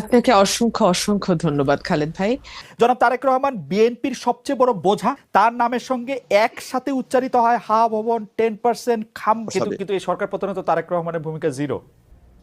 আপনাকে অসংখ্য অসংখ্য ধন্যবাদ খালেদ ভাই। জনাব তারেক রহমান বিএনপির সবচেয়ে বড় বোঝা তার নামের সঙ্গে একসাথে উচ্চারিত হয় হা ভবন টেন পার্সেন্ট খাম কিন্তু কিন্তু এই সরকার পতনে তো তারেক রহমানের ভূমিকা জিরো।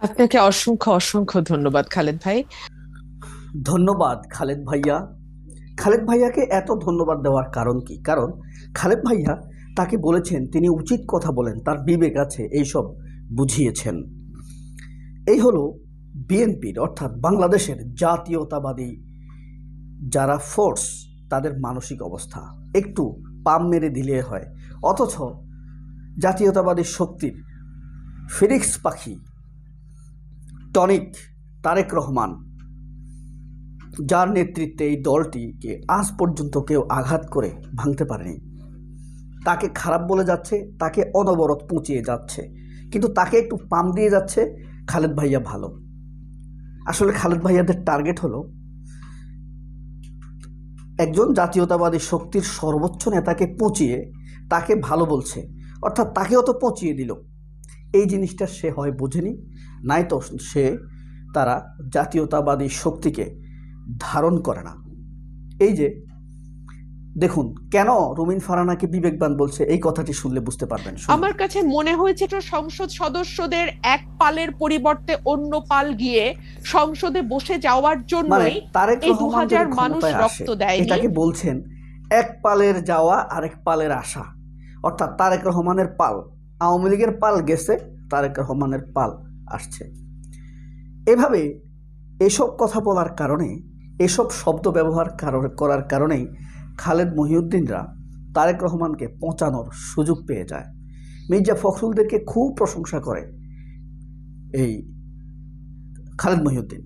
আপনাকে অসংখ্য অসংখ্য ধন্যবাদ খালেদ ভাই। ধন্যবাদ খালেদ ভাইয়া। খালেদ ভাইয়াকে এত ধন্যবাদ দেওয়ার কারণ কি? কারণ খালেদ ভাইয়া তাকে বলেছেন তিনি উচিত কথা বলেন তার বিবেক আছে এইসব বুঝিয়েছেন। এই হলো বিএনপির, অর্থাৎ বাংলাদেশের জাতীয়তাবাদী যারা ফোর্স তাদের মানসিক অবস্থা। একটু পাম মেরে দিলে হয়। অথচ জাতীয়তাবাদী শক্তির ফিনিক্স পাখি টনিক তারেক রহমান, যার নেতৃত্বে এই দলটিকে আজ পর্যন্ত কেউ আঘাত করে ভাঙতে পারেনি। তাকে খারাপ বলে যাচ্ছে, তাকে অনবরত পৌঁছিয়ে যাচ্ছে। কিন্তু তাকে একটু পাম দিয়ে যাচ্ছে খালেদ ভাইয়া ভালো। আসলে খালেদ ভাইয়াদের টার্গেট হলো একজন জাতীয়তাবাদী শক্তির সর্বোচ্চ নেতাকে পচিয়ে তাকে ভালো বলছে। অর্থাৎ তাকেও তো পচিয়ে দিল। এই জিনিসটা সে হয় বোঝেনি, নাই তো সে তারা জাতীয়তাবাদী শক্তিকে ধারণ করে না। এই যে দেখুন কেন রুমিন ফারানাকে বিবেকবান বলছে এই কথাটি শুনলে বুঝতে পারবেন। আমার কাছে মনে হয়েছে তো সংসদ সদস্যদের এক পালের পরিবর্তে অন্য পাল গিয়ে সংসদে বসে যাওয়ার মানে জন্যই তারেক এই দু হাজার মানুষ রক্ত দেয়নি। এটাকে বলছেন এক পালের যাওয়া আরেক পালের আসা। অর্থাৎ তারেক রহমানের পাল আওয়ামী লীগের পাল গেছে তারেক রহমানের পাল আসছে। এভাবে এসব কথা বলার কারণে এসব শব্দ ব্যবহার করার কারণেই খালেদ মহিউদ্দিনরা তারেক রহমানকে পচানোর সুযোগ পেয়ে যায়। মির্জা ফখরুলদেরকে খুব প্রশংসা করে এই খালেদ মহিউদ্দিন।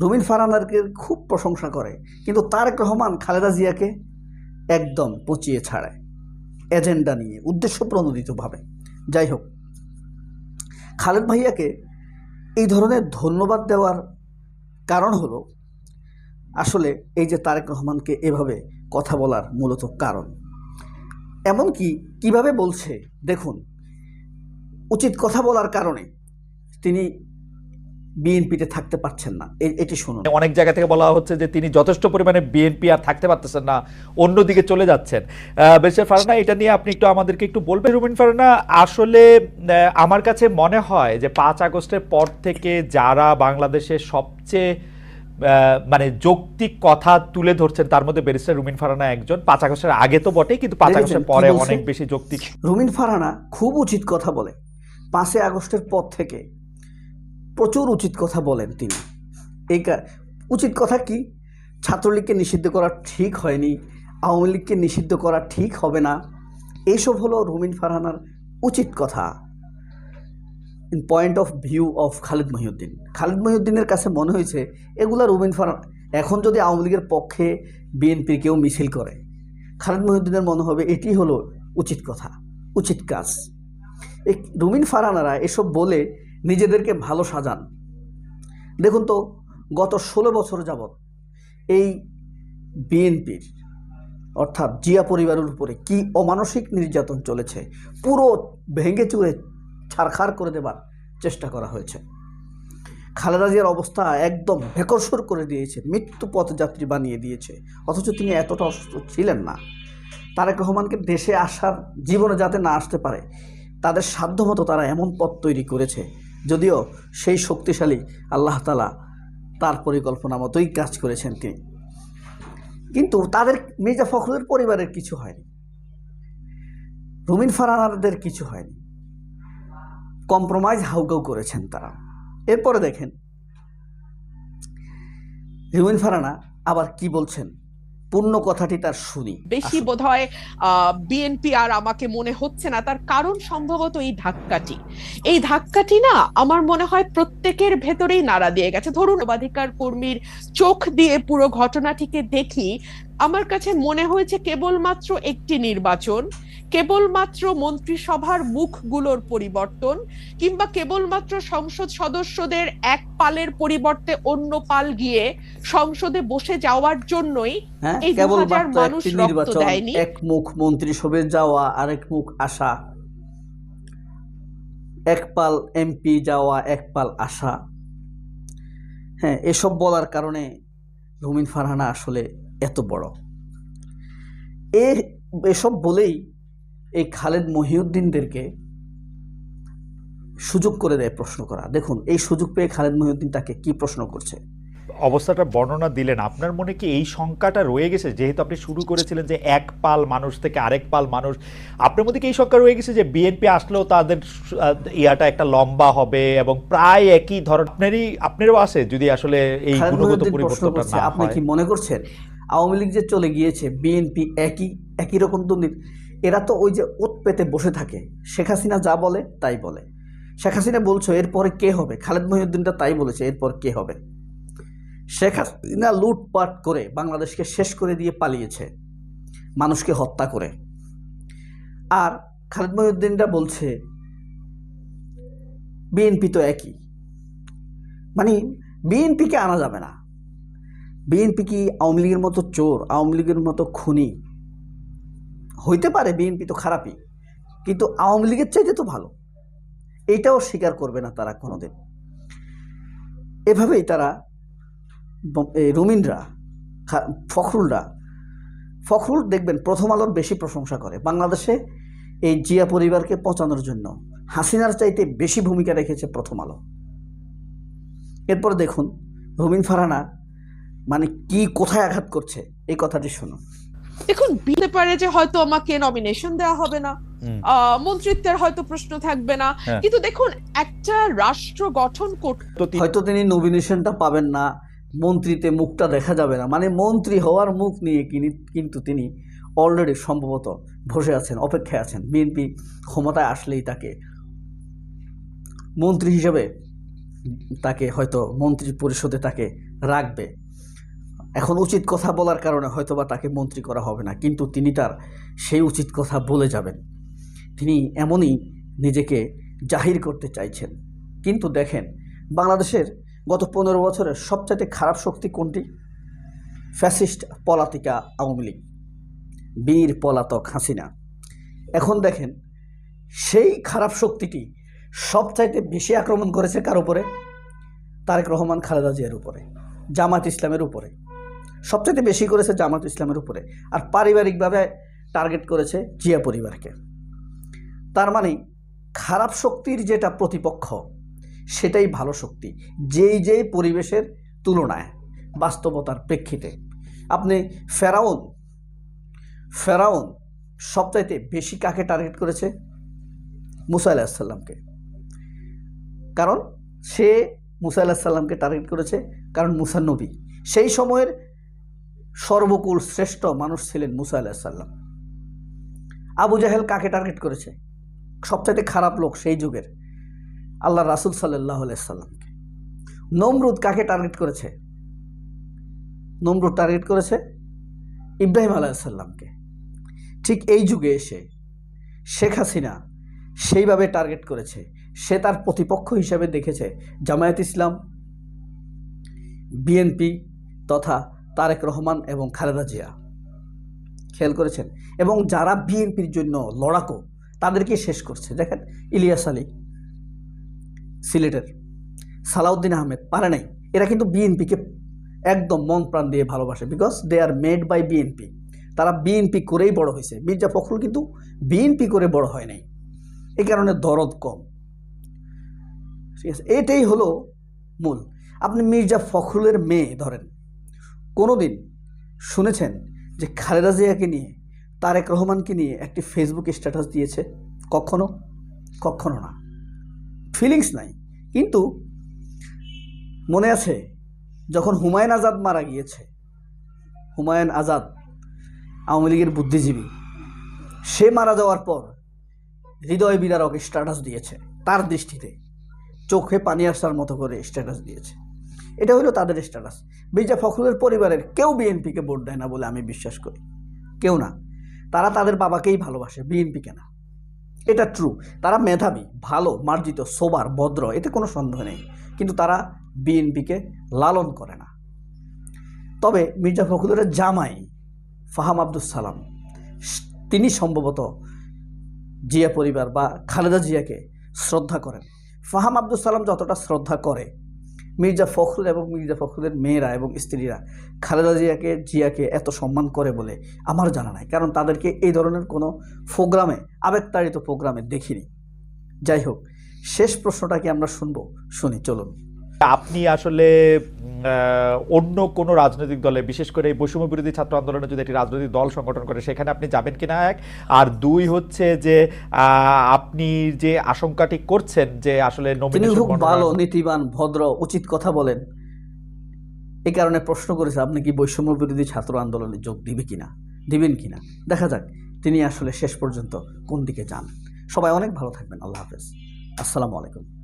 রুমিন ফারানারকে খুব প্রশংসা করে, কিন্তু তারেক রহমান খালেদা জিয়াকে একদম পচিয়ে ছাড়ায় এজেন্ডা নিয়ে, উদ্দেশ্য প্রণোদিতভাবে। যাই হোক, খালেদ ভাইয়াকে এই ধরনের ধন্যবাদ দেওয়ার কারণ হলো, আসলে এই যে তারেক রহমানকে এভাবে কথা বলার মূলত কারণ। এমনকি কীভাবে বলছে দেখুন উচিত কথা বলার কারণে তিনি বিএনপিতে থাকতে পারছেন না। এ- এটি শুনুন। অনেক জায়গা থেকে বলা হচ্ছে যে তিনি যথেষ্ট পরিমাণে বিএনপি আর থাকতে পারতেছেন না অন্যদিকে চলে যাচ্ছেন। বেশের ফারানা এটা নিয়ে আপনি একটু আমাদেরকে একটু বলবেন। রুমিন ফারানা আসলে আমার কাছে মনে হয় যে পাঁচ আগস্টের পর থেকে যারা বাংলাদেশের সবচেয়ে মানে যৌক্তিক কথা তুলে ধরছেন তার মধ্যে ব্যারিস্টার রুমিন ফারানা একজন। পাঁচ আগস্টের আগে তো বটেই কিন্তু পাঁচ আগস্টের পরে অনেক বেশি যৌক্তিক। রুমিন ফারানা খুব উচিত কথা বলে। পাঁচই আগস্টের পর থেকে প্রচুর উচিত কথা বলেন তিনি। এই উচিত কথা কি? ছাত্রলীগকে নিষিদ্ধ করা ঠিক হয়নি আওয়ামী লীগকে নিষিদ্ধ করা ঠিক হবে না। এইসব হলো রুমিন ফারহানার উচিত কথা। Point of view of Khalid Mohiuddin Khalid মহিউদ্দিনের কাছে মনে হয়েছে, এগুলা রুমিন ফারহান এখন যদি আওয়ামী লীগের পক্ষে বিএনপির কেউ মিছিল করে খালিদ মহিউদ্দিনের মনে হবে এটি হলো উচিত কথা, উচিত কাজ। এই রুমিন ফারানারা এসব বলে নিজেদেরকে ভালো সাজান। দেখুন তো, গত ষোলো বছর যাবৎ এই বিএনপির, অর্থাৎ জিয়া পরিবারের উপরে কি অমানসিক নির্যাতন চলেছে, পুরো ভেঙে চুরে ছারখার করে দেবার চেষ্টা করা হয়েছে। খালেদা জিয়ার অবস্থা একদম ভেকরসর করে দিয়েছে, মৃত্যু পথযাত্রী বানিয়ে দিয়েছে। অথচ তিনি এতটা অসুস্থ ছিলেন না। তারেক রহমানকে দেশে আসার জীবনে যাতে না আসতে পারে, তাদের সাধ্যমতো তারা এমন পথ তৈরি করেছে, যদিও সেই শক্তিশালী আল্লাহ তালা তার পরিকল্পনা মতোই কাজ করেছেন তিনি। কিন্তু তাদের মির্জা ফখরুলের পরিবারের কিছু হয়নি। রুমিন ফারানারদের কিছু হয়নি। কম্প্রোমাইজ হাউগাউ করেছেন তারা। এরপরে দেখেন রুমিন ফারানা আবার কি বলছেন? পূর্ণ কথাটি তার শুনি। বেশি আসুন। বোধহয় বিএনপি আর আমাকে মনে হচ্ছে না। তার কারণ সম্ভবত এই ধাক্কাটি। এই ধাক্কাটি না আমার মনে হয় প্রত্যেকের ভেতরেই নাড়া দিয়ে গেছে। ধরুন মানবাধিকার কর্মীর চোখ দিয়ে পুরো ঘটনাটিকে দেখি আমার কাছে মনে হয়েছে কেবলমাত্র একটি নির্বাচন কেবলমাত্র মন্ত্রিসভার মুখগুলোর পরিবর্তন কিংবা কেবলমাত্র সংসদ সদস্যদের এক পালের পরিবর্তে অন্য পাল গিয়ে সংসদে বসে যাওয়ার জন্যই হ্যাঁ এই 2000 কেবলমাত্র মানুষ রক্ত দেয়নি। এক মুখ মন্ত্রিসভায় যাওয়া আরেক মুখ আসা এক পাল এমপি যাওয়া এক পাল আসা হ্যাঁ এসব বলার কারণে রুমিন ফারহানা আসলে এত বড়। এ, এসব বলেই এই খালেদ মহিউদ্দিনদেরকে সুযোগ করে দেয় প্রশ্ন করা। দেখুন, এই সুযোগ পেয়ে খালেদ মহিউদ্দিন তাকে কি প্রশ্ন করছে? অবস্থাটা বর্ণনা দিলেন আপনার মনে কি এই শঙ্কাটা রয়ে গেছে? যেহেতু আপনি শুরু করেছিলেন যে এক পাল মানুষ থেকে আরেক পাল মানুষ আপনার মধ্যে কি এই শঙ্কা রয়ে গেছে যে বিএনপি আসলেও তাদের ইয়াটা একটা লম্বা হবে এবং প্রায় একই ধরনের আপনারই আপনারও আছে যদি আসলে এই গুণগত পরিবর্তনটা না আপনি কি মনে করছেন? আওয়ামী লীগ যে চলে গিয়েছে বিএনপি একই একই রকম দুর্নীতি এরা তো ওই যে ওত পেতে বসে থাকে। শেখ হাসিনা যা বলে তাই বলে। শেখ হাসিনা বলছো এরপরে কে হবে? খালেদ মহিউদ্দিনটা তাই বলেছে এরপর কে হবে? শেখ হাসিনা লুটপাট করে বাংলাদেশকে শেষ করে দিয়ে পালিয়েছে, মানুষকে হত্যা করে। আর খালেদ মহিউদ্দিনটা বলছে, বিএনপি তো একই। মানে বিএনপিকে আনা যাবে না। বিএনপি কি আওয়ামী লীগের মতো চোর, আওয়ামী লীগের মতো খুনি? হইতে পারে বিএনপি তো খারাপই, কিন্তু আওয়ামী লীগের চাইতে তো ভালো। এইটাও স্বীকার করবে না তারা কোনোদিন। এভাবেই তারা রুমিনরা ফখরুলরা ফখরুল দেখবেন প্রথম আলোর বেশি প্রশংসা করে। বাংলাদেশে এই জিয়া পরিবারকে পচানোর জন্য হাসিনার চাইতে বেশি ভূমিকা রেখেছে প্রথম আলো। এরপর দেখুন রুমিন ফারানা মানে কি কোথায় আঘাত করছে এই কথাটি শুনুন। দেখুন বিতে পারে যে হয়তো আমাকে নমিনেশন দেওয়া হবে না আহ, মন্ত্রিত্বের হয়তো প্রশ্ন থাকবে না। হ্যাঁ। কিন্তু দেখুন একটা রাষ্ট্র গঠন করতে হয়তো তিনি নমিনেশনটা পাবেন না মন্ত্রীতে মুখটা দেখা যাবে না। মানে মন্ত্রী হওয়ার মুখ নিয়ে কিন্তু তিনি অলরেডি সম্ভবত বসে আছেন, অপেক্ষায় আছেন। বিএনপি ক্ষমতায় আসলেই তাকে মন্ত্রী হিসেবে তাকে হয়তো মন্ত্রী পরিষদে তাকে রাখবে। এখন উচিত কথা বলার কারণে হয়তোবা তাকে মন্ত্রী করা হবে না, কিন্তু তিনি তার সেই উচিত কথা বলে যাবেন। তিনি এমনই নিজেকে জাহির করতে চাইছেন। কিন্তু দেখেন, বাংলাদেশের গত পনেরো বছরের সবচাইতে খারাপ শক্তি কোনটি? ফ্যাসিস্ট পলাতিকা আওয়ামী লীগ, বীর পলাতক হাসিনা। এখন দেখেন, সেই খারাপ শক্তিটি সবচাইতে বেশি আক্রমণ করেছে কার উপরে? তারেক রহমান, খালেদা জিয়ার উপরে, জামাত ইসলামের উপরে। সবচাইতে বেশি করেছে জামাত ইসলামের উপরে আর পারিবারিকভাবে টার্গেট করেছে জিয়া পরিবারকে। তার মানে খারাপ শক্তির যেটা প্রতিপক্ষ সেটাই ভালো শক্তি। যেই যেই পরিবেশের তুলনায় বাস্তবতার প্রেক্ষিতে। আপনি ফেরাউন ফেরাউন সবচাইতে বেশি কাকে টার্গেট করেছে? মুসা আলাহিসাল্লামকে কারণ সে মুসা আলাহিসাল্লামকে টার্গেট করেছে কারণ মুসা নবী। সেই সময়ের সর্বকুল শ্রেষ্ঠ মানুষ ছিলেন মুসা আলাহিসাল্লাম আবু জাহেল কাকে টার্গেট করেছে? সবচাইতে খারাপ লোক সেই যুগের। আল্লাহ রাসুল সাল্লাহ সাল্লামকে। নমরুদ কাকে টার্গেট করেছে? নমরুদ টার্গেট করেছে ইব্রাহিম আলাইসাল্লামকে ঠিক এই যুগে এসে শেখ হাসিনা সেইভাবে টার্গেট করেছে। সে তার প্রতিপক্ষ হিসাবে দেখেছে জামায়াত ইসলাম, বিএনপি তথা তারেক রহমান এবং খালেদা জিয়া। খেয়াল করেছেন? এবং যারা বিএনপির জন্য লড়াকো, তাদেরকে শেষ করছে। দেখেন ইলিয়াস আলী। সিলেটের সালাউদ্দিন আহমেদ পারে নাই। এরা কিন্তু বিএনপিকে একদম মন প্রাণ দিয়ে ভালোবাসে because they are made by BNP তারা বিএনপি করেই বড় হয়েছে। মির্জা ফখরুল কিন্তু বিএনপি করে বড় হয় নাই। এই কারণে দরদ কম। ঠিক আছে, এটাই হলো মূল। আপনি মির্জা ফখরুলের মেয়ে ধরেন, কোনোদিন শুনেছেন যে খালেদা জিয়াকে নিয়ে, তারেক রহমানকে নিয়ে একটি ফেসবুক স্ট্যাটাস দিয়েছে? কখনো? কখনো না। ফিলিংস নাই। কিন্তু মনে আছে, যখন হুমায়ুন আজাদ মারা গিয়েছে, হুমায়ুন আজাদ আওয়ামী লীগের বুদ্ধিজীবী, সে মারা যাওয়ার পর হৃদয় বিদারক স্ট্যাটাস দিয়েছে, তার দৃষ্টিতে চোখে পানি আসার মতো করে স্ট্যাটাস দিয়েছে। এটা হলো তাদের স্ট্যাটাস মির্জা ফখরুলের পরিবারের কেউ বিএনপিকে ভোট দেয় না বলে আমি বিশ্বাস করি। কেউ না। তারা তাদের বাবাকেই ভালোবাসে বিএনপিকে না। এটা ট্রু তারা মেধাবী, ভালো, মার্জিত সোবার ভদ্র, এতে কোনো সন্দেহ নেই। কিন্তু তারা বিএনপিকে লালন করে না। তবে মির্জা ফখরুলের জামাই ফাহাম আব্দুল সালাম তিনি সম্ভবত জিয়া পরিবার বা খালেদা জিয়াকে শ্রদ্ধা করেন। ফাহাম আব্দুল সালাম যতটা শ্রদ্ধা করে মির্জা ফখরুল এবং মির্জা ফখরুলের মেয়েরা এবং স্ত্রীরা খালেদা জিয়াকে জিয়াকে এত সম্মান করে বলে আমার জানা নাই। কারণ তাদেরকে এই ধরনের কোনো প্রোগ্রামে, আবেগতাড়িত প্রোগ্রামে দেখিনি। যাই হোক, শেষ প্রশ্নটাকে আমরা শুনব। শুনি, চলুন। আপনি আসলে অন্য কোনো রাজনৈতিক দলে বিশেষ করে এই বৈষম্য বিরোধী ছাত্র আন্দোলনে যদি একটি রাজনৈতিক দল সংগঠন করে সেখানে আপনি যাবেন কিনা এক? আর দুই হচ্ছে যে আহ, আপনি যে আশঙ্কাটি করছেন যে আসলে ভালো নীতিবান ভদ্র উচিত কথা বলেন। এই কারণে প্রশ্ন করেছে আপনি কি বৈষম্য বিরোধী ছাত্র আন্দোলনে যোগ দিবে কিনা? দিবেন কিনা? দেখা যাক তিনি আসলে শেষ পর্যন্ত কোন দিকে যান। সবাই অনেক ভালো থাকবেন। আল্লাহ হাফেজ। আসসালামু আলাইকুম।